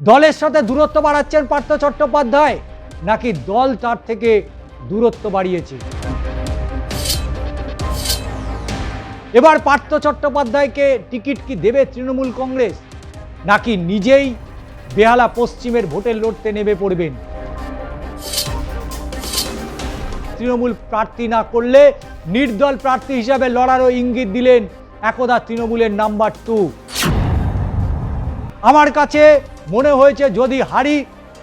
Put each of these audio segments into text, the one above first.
দলের সাথে দূরত্ব বাড়াচ্ছেন পার্থ চট্টোপাধ্যায়। নাকি দল তার থেকে দূরত্ব বাড়িয়েছে? এবার পার্থ চট্টোপাধ্যায়কে টিকিট কি দেবে তৃণমূল কংগ্রেস? নাকি নিজেই বেহালা পশ্চিমের ভোটে লড়তে নেমে পড়বেন? তৃণমূল প্রার্থী না করলে নির্দল প্রার্থী হিসাবে লড়ারও ইঙ্গিত দিলেন একদা তৃণমূলের নাম্বার টু। আমার কাছে মনে হয়েছে যদি হারি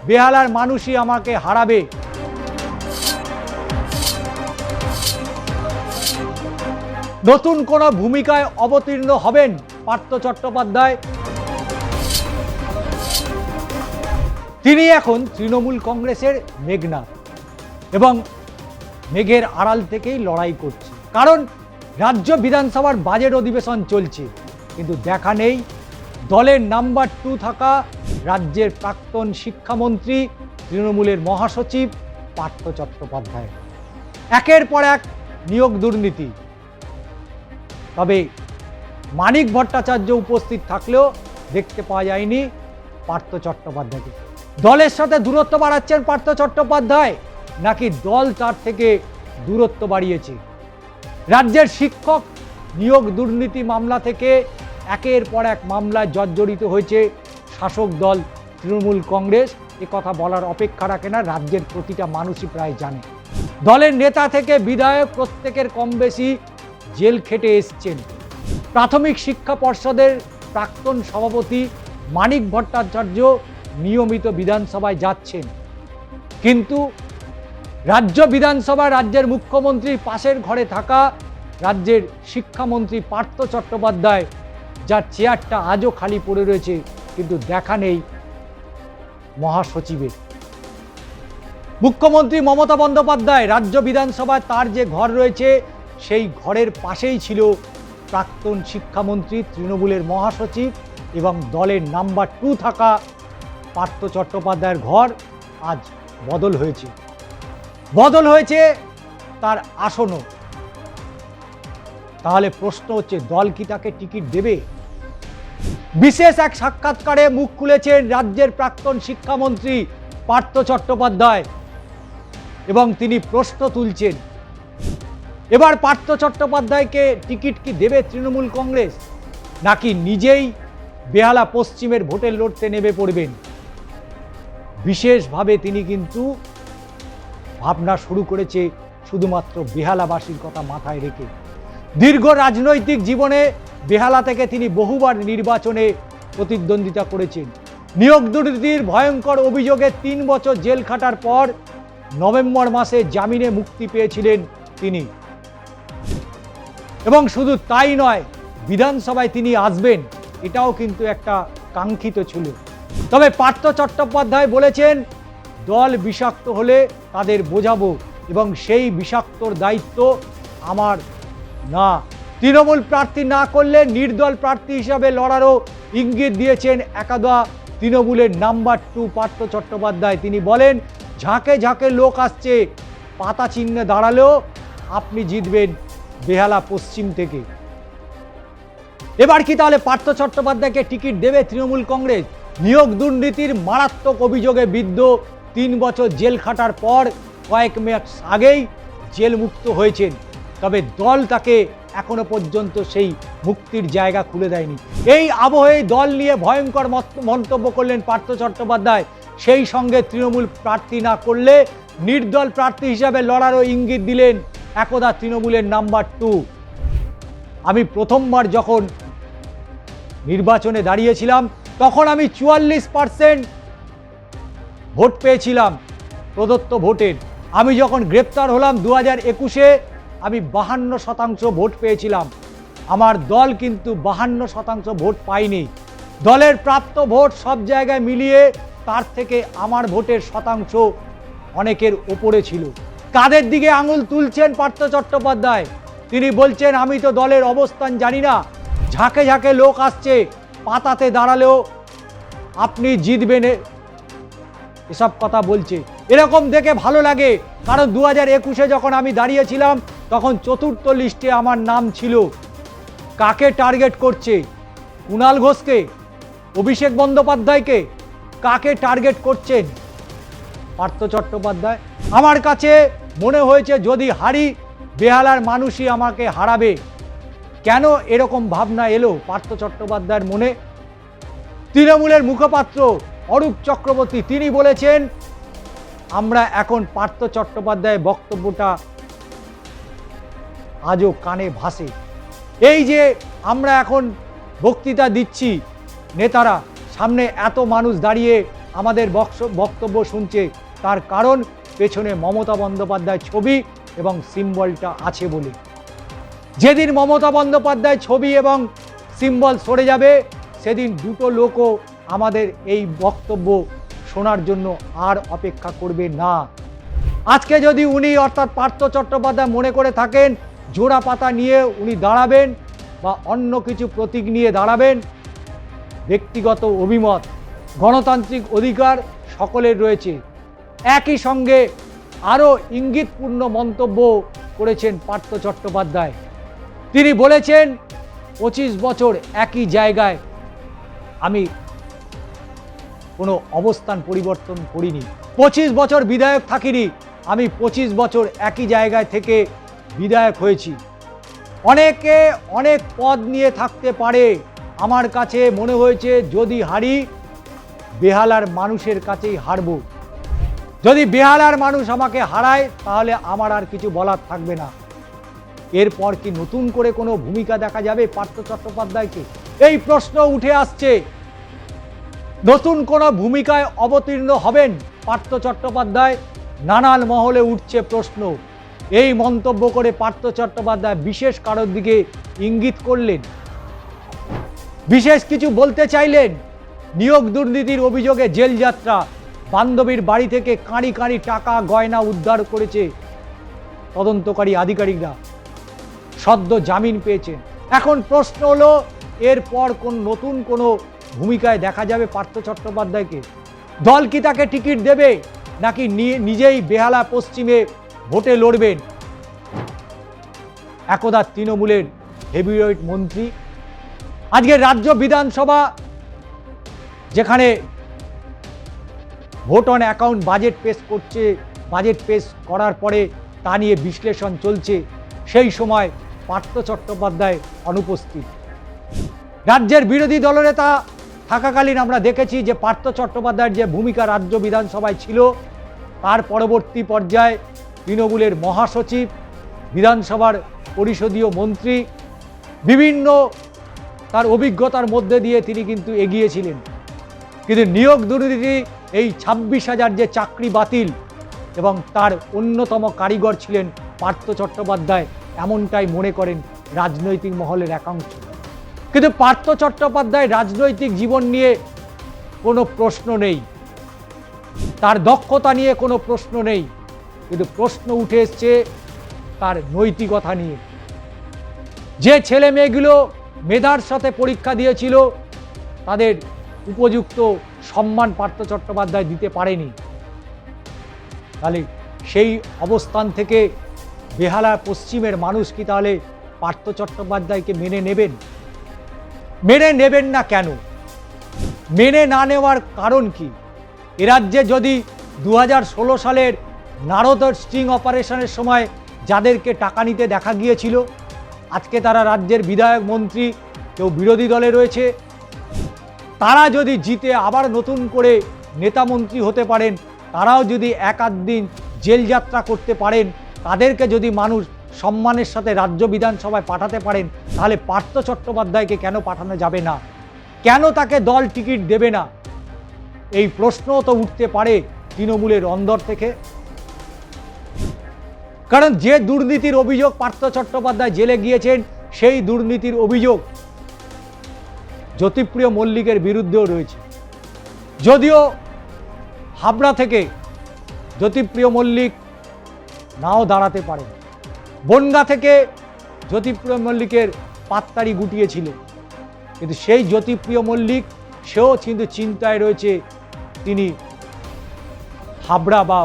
বেহালার মানুষই আমাকে হারাবে। নতুন কোনো ভূমিকায় অবতীর্ণ হবেন পার্থ চট্টোপাধ্যায়। তিনি এখন তৃণমূল কংগ্রেসের মেঘনাথ এবং মেঘের আড়াল থেকেই লড়াই করছে। কারণ রাজ্য বিধানসভার বাজেট অধিবেশন চলছে, কিন্তু দেখা নেই। দলের নাম্বার টু থাকা রাজ্যের প্রাক্তন শিক্ষামন্ত্রী, তৃণমূলের মহাসচিব পার্থ চট্টোপাধ্যায়। একের পর এক নিয়োগ দুর্নীতি। তবে মানিক ভট্টাচার্য উপস্থিত থাকলেও দেখতে পাওয়া যায়নি পার্থ চট্টোপাধ্যায়কে। দলের সাথে দূরত্ব বাড়াচ্ছেন পার্থ চট্টোপাধ্যায়, নাকি দল তার থেকে দূরত্ব বাড়িয়েছে? রাজ্যের শিক্ষক নিয়োগ দুর্নীতি মামলা থেকে একের পর এক মামলায় জর্জরিত হয়েছে শাসক দল তৃণমূল কংগ্রেস। এ কথা বলার অপেক্ষা রাখে না, রাজ্যের প্রতিটা মানুষই প্রায় জানে। দলের নেতা থেকে বিধায়ক প্রত্যেকের কম বেশি জেল খেটে এসছেন। প্রাথমিক শিক্ষা পর্ষদের প্রাক্তন সভাপতি মানিক ভট্টাচার্য নিয়মিত বিধানসভায় যাচ্ছেন। কিন্তু রাজ্য বিধানসভা রাজ্যের মুখ্যমন্ত্রীর পাশের ঘরে থাকা রাজ্যের শিক্ষামন্ত্রী পার্থ চট্টোপাধ্যায় যার চেয়ারটা আজও খালি পড়ে রয়েছে, কিন্তু দেখা নেই মহাসচিবের। মুখ্যমন্ত্রী মমতা বন্দ্যোপাধ্যায় রাজ্য বিধানসভায় তার যে ঘর রয়েছে, সেই ঘরের পাশেই ছিল প্রাক্তন শিক্ষামন্ত্রী তৃণমূলের মহাসচিব এবং দলের নাম্বার টু থাকা পার্থ চট্টোপাধ্যায়ের ঘর আজ বদল হয়েছে। বদল হয়েছে তার আসনও। তাহলে প্রশ্ন হচ্ছে, দল কি তাকে টিকিট দেবে? বিশেষ এক সাক্ষাৎকারে মুখ খুলেছেন রাজ্যের প্রাক্তন শিক্ষামন্ত্রী পার্থ চট্টোপাধ্যায় এবং তিনি প্রশ্ন তুলছেন, এবার পার্থ চট্টোপাধ্যায়কে টিকিট কি দেবে তৃণমূল কংগ্রেস? নাকি নিজেই বেহালা পশ্চিমের ভোটে লড়তে নেমে পড়বেন? বিশেষভাবে তিনি কিন্তু ভাবনা শুরু করেছে শুধুমাত্র বেহালাবাসীর কথা মাথায় রেখে। দীর্ঘ রাজনৈতিক জীবনে বেহালা থেকে তিনি বহুবার নির্বাচনে প্রতিদ্বন্দ্বিতা করেছেন। নিয়োগ দুর্নীতির ভয়ঙ্কর অভিযোগে তিন বছর জেল খাটার পর নভেম্বর মাসে জামিনে মুক্তি পেয়েছিলেন তিনি। এবং শুধু তাই নয়, বিধানসভায় তিনি আসবেন, এটাও কিন্তু একটা কাঙ্ক্ষিত ছিল। তবে পার্থ চট্টোপাধ্যায় বলেছেন, দল বিষাক্ত হলে তাদের বোঝাবো এবং সেই বিষাক্তর দায়িত্ব আমার না, তৃণমূল প্রার্থী না করলে নির্দল প্রার্থী হিসাবে লড়ারও ইঙ্গিত দিয়েছেন একাদা তৃণমূলের নাম্বার টু পার্থ চট্টোপাধ্যায়। তিনি বলেন, ঝাঁকে ঝাঁকে লোক আসছে, পাতা চিহ্নে দাঁড়ালেও আপনি জিতবেন বেহালা পশ্চিম থেকে। এবার কি তাহলে পার্থ চট্টোপাধ্যায়কে টিকিট দেবে তৃণমূল কংগ্রেস? নিয়োগ দুর্নীতির মারাত্মক অভিযোগে বিদ্ধ তিন বছর জেল খাটার পর কয়েক মাস আগেই জেল মুক্ত হয়েছেন। তবে দল তাকে এখনও পর্যন্ত সেই মুক্তির জায়গা খুলে দেয়নি। এই আবহে দল নিয়ে ভয়ঙ্কর মন্তব্য করলেন পার্থ চট্টোপাধ্যায়। সেই সঙ্গে তৃণমূল প্রার্থী না করলে নির্দল প্রার্থী হিসাবে লড়ারও ইঙ্গিত দিলেন একদা তৃণমূলের নাম্বার টু। আমি প্রথমবার যখন নির্বাচনে দাঁড়িয়েছিলাম, তখন আমি চুয়াল্লিশ পার্সেন্ট ভোট পেয়েছিলাম, প্রদত্ত ভোটের। আমি যখন গ্রেপ্তার হলাম দু হাজার একুশে আমি বাহান্ন শতাংশ ভোট পেয়েছিলাম। আমার দল কিন্তু বাহান্ন শতাংশ ভোট পায়নি। দলের প্রাপ্ত ভোট সব জায়গায় মিলিয়ে তার থেকে আমার ভোটের শতাংশ অনেকের ওপরে ছিল। কাদের দিকে আঙুল তুলছেন পার্থ চট্টোপাধ্যায়? তিনি বলছেন, আমি তো দলের অবস্থান জানি না। ঝাঁকে ঝাঁকে লোক আসছে, পাতাতে দাঁড়ালেও আপনি জিতবেন এসব কথা বলছে। এরকম দেখে ভালো লাগে। কারণ দু হাজার একুশে যখন আমি দাঁড়িয়েছিলাম, তখন চতুর্থ লিস্টে আমার নাম ছিল। কাকে টার্গেট করছে? কুণাল ঘোষকে? অভিষেক বন্দ্যোপাধ্যায়কে? কাকে টার্গেট করছেন? পার্থ চট্টোপাধ্যায়। আমার কাছে মনে হয়েছে, যদি হারি, বেহালার মানুষই আমাকে হারাবে। কেন এরকম ভাবনা এলো পার্থ চট্টোপাধ্যায়ের মনে? তৃণমূলের মুখপাত্র অরূপ চক্রবর্তী, তিনি বলেছেন আমরা এখন পার্থ চট্টোপাধ্যায়ের বক্তব্যটা আজও কানে ভাসে। এই যে আমরা এখন বক্তৃতা দিচ্ছি, নেতারা, সামনে এত মানুষ দাঁড়িয়ে আমাদের বক্তব্য শুনছে, তার কারণ পেছনে মমতা বন্দ্যোপাধ্যায় ছবি এবং সিম্বলটা আছে বলে। যেদিন মমতা বন্দ্যোপাধ্যায় ছবি এবং সিম্বল সরে যাবে, সেদিন দুটো লোকও আমাদের এই বক্তব্য শোনার জন্য আর অপেক্ষা করবে না। আজকে যদি উনি অর্থাৎ পার্থ চট্টোপাধ্যায় মনে করে থাকেন, জোড়া পাতা নিয়ে উনি দাঁড়াবেন বা অন্য কিছু প্রতীক নিয়ে দাঁড়াবেন, ব্যক্তিগত অভিমত, গণতান্ত্রিক অধিকার সকলের রয়েছে। একই সঙ্গে আরও ইঙ্গিতপূর্ণ মন্তব্য করেছেন পার্থ চট্টোপাধ্যায়। তিনি বলেছেন, পঁচিশ বছর একই জায়গায়। আমি কোনো অবস্থান পরিবর্তন করিনি। পঁচিশ বছর বিধায়ক থাকিনি, আমি পঁচিশ বছর একই জায়গায় থেকে বিধায়ক হয়েছি। অনেকে অনেক পদ নিয়ে থাকতে পারে, আমার কাছে মনে হয়েছে যদি হারি, বেহালার মানুষের কাছেই হারব। যদি বেহালার মানুষ আমাকে হারায়, তাহলে আমার আর কিছু বলার থাকবে না। এরপর কি নতুন করে কোনো ভূমিকা দেখা যাবে পার্থ চট্টোপাধ্যায়কে? এই প্রশ্ন উঠে আসছে। নতুন কোনো ভূমিকায় অবতীর্ণ হবেন পার্থ চট্টোপাধ্যায়। নানান মহলে উঠছে প্রশ্ন। এই মন্তব্য করে পার্থ চট্টোপাধ্যায় বিশেষ কারোর দিকে ইঙ্গিত করলেন। বিশেষ কিছু বলতে চাইলেন। নিয়োগ দুর্নীতির অভিযোগে জেল যাত্রা বান্ধবীর বাড়ি থেকে কাঁড়ি কাঁড়ি টাকা গয়না উদ্ধার করেছে তদন্তকারী আধিকারিকরা। সদ্য জামিন পেয়েছেন। এখন প্রশ্ন হলো, এরপর কোন নতুন কোনো ভূমিকায় দেখা যাবে পার্থ চট্টোপাধ্যায়কে। দল কি তাকে টিকিট দেবে, নাকি নিজেই বেহালা পশ্চিমে ভোটে লড়বেন? একদা তৃণমূলের হেভিওয়েট মন্ত্রী। আজকে রাজ্য বিধানসভা, যেখানে ভোট অন অ্যাকাউন্ট বাজেট পেশ করছে, বাজেট পেশ করার পরে তা নিয়ে বিশ্লেষণ চলছে, সেই সময় পার্থ চট্টোপাধ্যায় অনুপস্থিত। রাজ্যের বিরোধী দলনেতা থাকাকালীন আমরা দেখেছি যে পার্থ চট্টোপাধ্যায়ের যে ভূমিকা রাজ্য বিধানসভায় ছিল, তার পরবর্তী পর্যায়ে তৃণমূলের মহাসচিব, বিধানসভার পরিষদীয় মন্ত্রী, বিভিন্ন তার অভিজ্ঞতার মধ্যে দিয়ে তিনি কিন্তু এগিয়েছিলেন। কিন্তু নিয়োগ দুর্নীতি এই ছাব্বিশ হাজার যে চাকরি বাতিল এবং তার অন্যতম কারিগর ছিলেন পার্থ চট্টোপাধ্যায়, এমনটাই মনে করেন রাজনৈতিক মহলের একাংশ। কিন্তু পার্থ চট্টোপাধ্যায় রাজনৈতিক জীবন নিয়ে কোনো প্রশ্ন নেই। তার দক্ষতা নিয়ে কোনো প্রশ্ন নেই। কিন্তু প্রশ্ন উঠে এসছে তার নৈতিকতা নিয়ে। যে ছেলে মেয়েগুলো মেধার সাথে পরীক্ষা দিয়েছিল, তাদের উপযুক্ত সম্মান পার্থ চট্টোপাধ্যায় দিতে পারেনি। তাহলে সেই অবস্থান থেকে বেহালা পশ্চিমের মানুষ কি তাহলে পার্থ চট্টোপাধ্যায়কে মেনে নেবেন? মেনে নেবেন না কেন? মেনে না নেওয়ার কারণ কি? এ রাজ্যে যদি দু হাজার ষোলো সালের নারদ স্টিং অপারেশনের সময় যাদেরকে টাকা নিতে দেখা গিয়েছিল, আজকে তারা রাজ্যের বিধায়ক, মন্ত্রী, কেউ বিরোধী দলে রয়েছে, তারা যদি জিতে আবার নতুন করে নেতা মন্ত্রী হতে পারেন, তারাও যদি এক আধ দিন জেল যাত্রা করতে পারেন, তাদেরকে যদি মানুষ সম্মানের সাথে রাজ্য বিধানসভায় পাঠাতে পারেন, তাহলে পার্থ চট্টোপাধ্যায়কে কেন পাঠানো যাবে না? কেন তাকে দল টিকিট দেবে না? এই প্রশ্নও তো উঠতে পারে তৃণমূলের অন্দর থেকে। কারণ যে দুর্নীতির অভিযোগ পার্থ চট্টোপাধ্যায় জেলে গিয়েছেন, সেই দুর্নীতির অভিযোগ জ্যোতিপ্রিয় মল্লিকের বিরুদ্ধেও রয়েছে। যদিও হাবড়া থেকে জ্যোতিপ্রিয় মল্লিক নাও দাঁড়াতে পারে বনগা থেকে জ্যোতিপ্রিয় মল্লিকের পাত্তারি গুটিয়েছিল। কিন্তু সেই জ্যোতিপ্রিয় মল্লিক, সেও কিন্তু চিন্তায় রয়েছে তিনি হাবড়া বা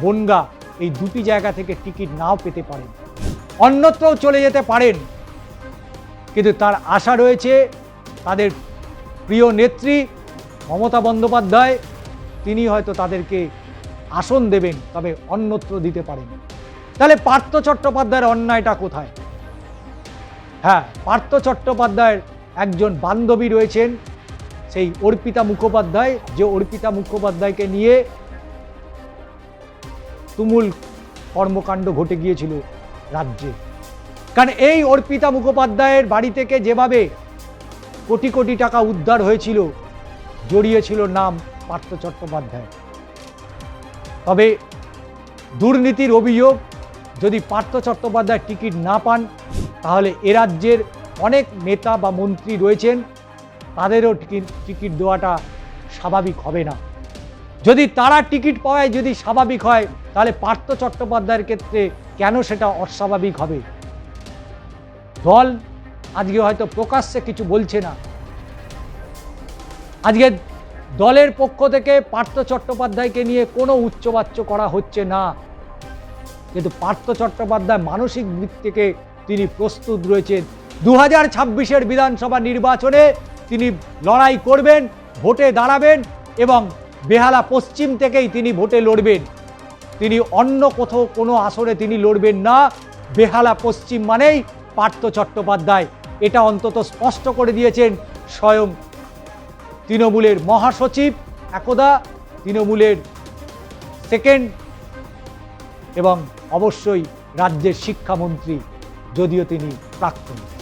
বনগা এই দুটি জায়গা থেকে টিকিট নাও পেতে পারেন। অন্যত্রও চলে যেতে পারেন। কিন্তু তার আশা রয়েছে তাদের প্রিয় নেত্রী মমতা বন্দ্যোপাধ্যায়, তিনি হয়তো তাদেরকে আসন দেবেন, তবে অন্যত্র দিতে পারেন। তাহলে পার্থ চট্টোপাধ্যায়ের অন্যায়টা কোথায়? হ্যাঁ পার্থ চট্টোপাধ্যায়ের একজন বান্ধবী রয়েছেন, সেই অর্পিতা মুখোপাধ্যায়। যে অর্পিতা মুখোপাধ্যায়কে নিয়ে তুমুল কর্মকাণ্ড ঘটে গিয়েছিল রাজ্যে। কারণ এই অর্পিতা মুখোপাধ্যায়ের বাড়ি থেকে যেভাবে কোটি কোটি টাকা উদ্ধার হয়েছিল, জড়িয়েছিল নাম পার্থ চট্টোপাধ্যায়। তবে দুর্নীতির অভিযোগ যদি পার্থ চট্টোপাধ্যায় টিকিট না পান, তাহলে এ রাজ্যের অনেক নেতা বা মন্ত্রী রয়েছেন, তাদেরও টিকিট টিকিট দেওয়াটা স্বাভাবিক হবে না। যদি তারা টিকিট পাওয়ায় যদি স্বাভাবিক হয়, তাহলে পার্থ চট্টোপাধ্যায়ের ক্ষেত্রে কেন সেটা অস্বাভাবিক হবে? দল আজকে হয়তো প্রকাশ্যে কিছু বলছে না। আজকে দলের পক্ষ থেকে পার্থ চট্টোপাধ্যায়কে নিয়ে কোনো উচ্চবাচ্য করা হচ্ছে না। কিন্তু পার্থ চট্টোপাধ্যায় মানসিক দিক থেকে তিনি প্রস্তুত রয়েছেন। দু হাজার ছাব্বিশের বিধানসভা নির্বাচনে তিনি লড়াই করবেন, ভোটে দাঁড়াবেন এবং বেহালা পশ্চিম থেকেই তিনি ভোটে লড়বেন। তিনি অন্য কোথাও কোনো আসরে তিনি লড়বেন না। বেহালা পশ্চিম মানেই পার্থ চট্টোপাধ্যায়। এটা অন্তত স্পষ্ট করে দিয়েছেন স্বয়ং তৃণমূলের মহাসচিব একদা, তৃণমূলের সেকেন্ড এবং অবশ্যই রাজ্যের শিক্ষামন্ত্রী যদিও তিনি প্রাক্তন।